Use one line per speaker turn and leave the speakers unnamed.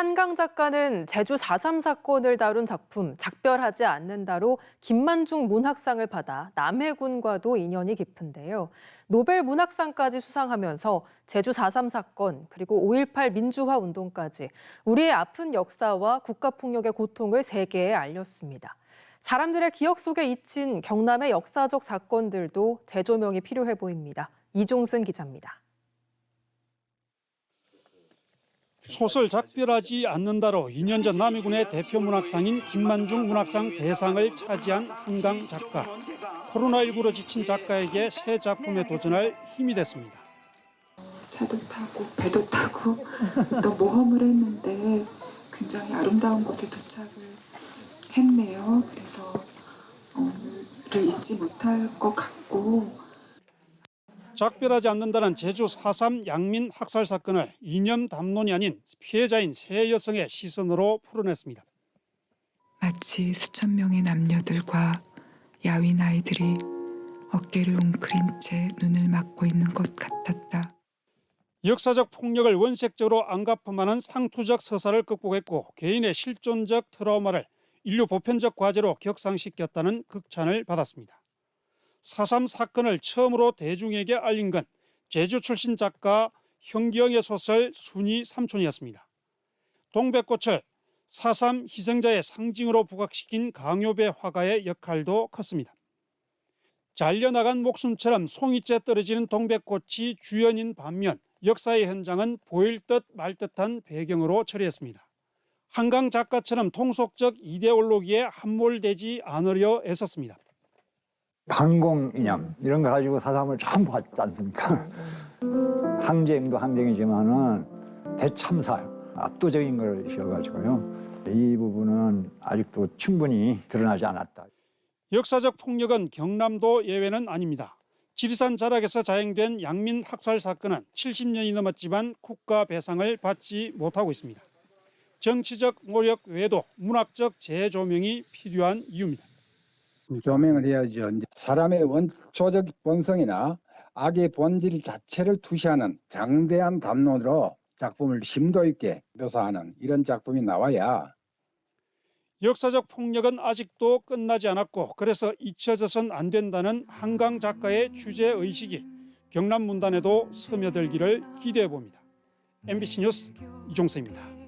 한강 작가는 제주 4.3 사건을 다룬 작품 작별하지 않는다로 김만중 문학상을 받아 남해군과도 인연이 깊은데요. 노벨 문학상까지 수상하면서 제주 4.3 사건 그리고 5.18 민주화 운동까지 우리의 아픈 역사와 국가폭력의 고통을 세계에 알렸습니다. 사람들의 기억 속에 잊힌 경남의 역사적 사건들도 재조명이 필요해 보입니다. 이종승 기자입니다.
소설 작별하지 않는다로 2년 전 남해군의 대표 문학상인 김만중 문학상 대상을 차지한 한강 작가. 코로나19로 지친 작가에게 새 작품에 도전할 힘이 됐습니다.
차도 타고 배도 타고 또 모험을 했는데 굉장히 아름다운 곳에 도착을 했네요. 그래서 어, 를 잊지 못할 것 같고
작별하지 않는다는 제주 4.3 양민 학살 사건을 이념 담론이 아닌 피해자인 세 여성의 시선으로 풀어냈습니다.
마치 수천 명의 남녀들과 야윈 아이들이 어깨를 웅크린 채 눈을 막고 있는 것 같았다.
역사적 폭력을 원색적으로 안갚음하는 상투적 서사를 극복했고 개인의 실존적 트라우마를 인류 보편적 과제로 격상시켰다는 극찬을 받았습니다. 4.3 사건을 처음으로 대중에게 알린 건 제주 출신 작가 현기영의 소설 순이 삼촌이었습니다. 동백꽃을 4.3 희생자의 상징으로 부각시킨 강요배 화가의 역할도 컸습니다. 잘려나간 목숨처럼 송이째 떨어지는 동백꽃이 주연인 반면 역사의 현장은 보일 듯 말 듯한 배경으로 처리했습니다. 한강 작가처럼 통속적 이데올로기에 함몰되지 않으려 애썼습니다.
강공 이념 이런 거 가지고 사삼을 참 봤지 않습니까? 항쟁도 항쟁이지만은 대참사 압도적인 것이어가지고요. 이 부분은 아직도 충분히 드러나지 않았다.
역사적 폭력은 경남도 예외는 아닙니다. 지리산 자락에서 자행된 양민 학살 사건은 70년이 넘었지만 국가 배상을 받지 못하고 있습니다. 정치적 노력 외에도 문학적 재조명이 필요한 이유입니다.
조명을 해야죠. 사람의 원초적 본성이나 악의 본질 자체를 투시하는 장대한 담론으로 작품을 심도 있게 묘사하는 이런 작품이 나와야
역사적 폭력은 아직도 끝나지 않았고 그래서 잊혀져선 안 된다는 한강 작가의 주제 의식이 경남 문단에도 스며들기를 기대해 봅니다. MBC 뉴스 이종서입니다.